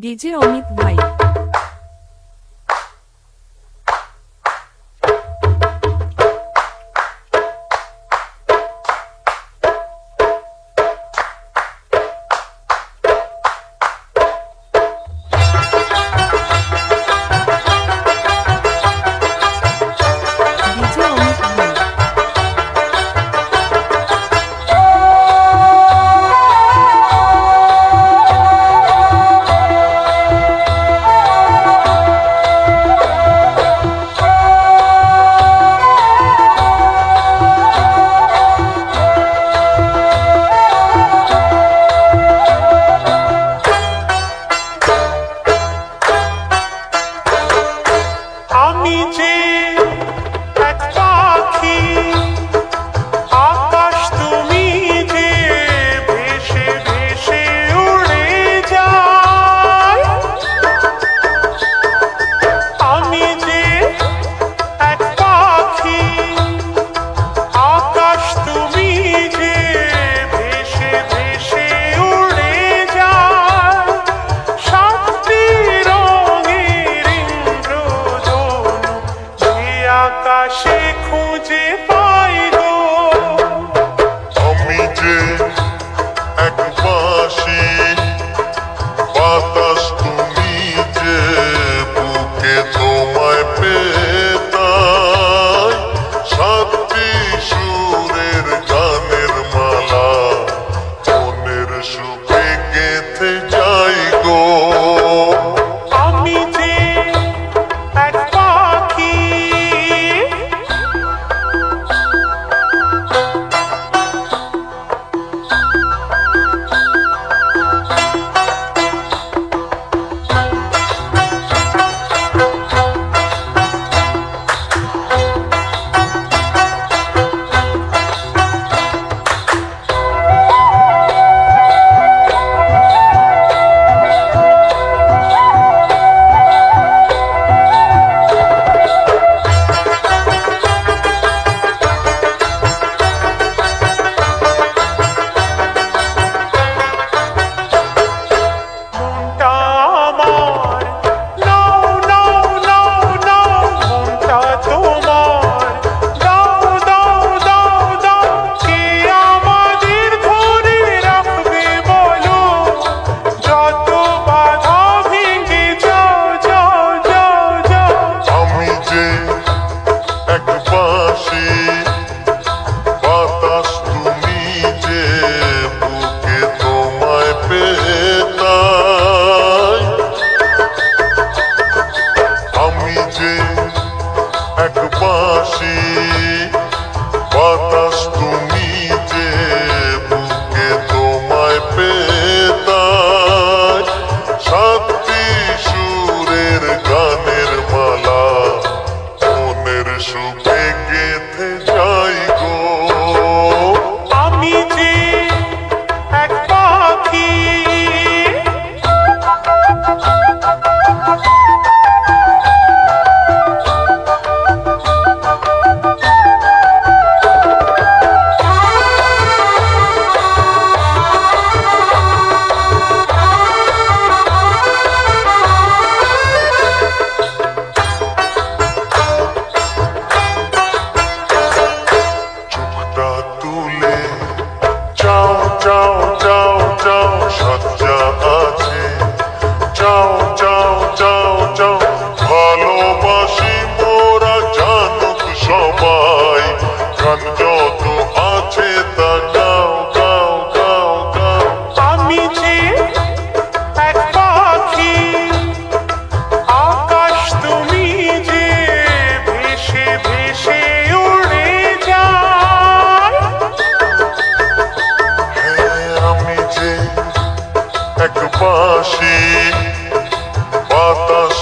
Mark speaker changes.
Speaker 1: DJ Amit ভাই।
Speaker 2: আকাশে খুঁজে পাই গো।
Speaker 3: আমি যে বাতাসে বাতাস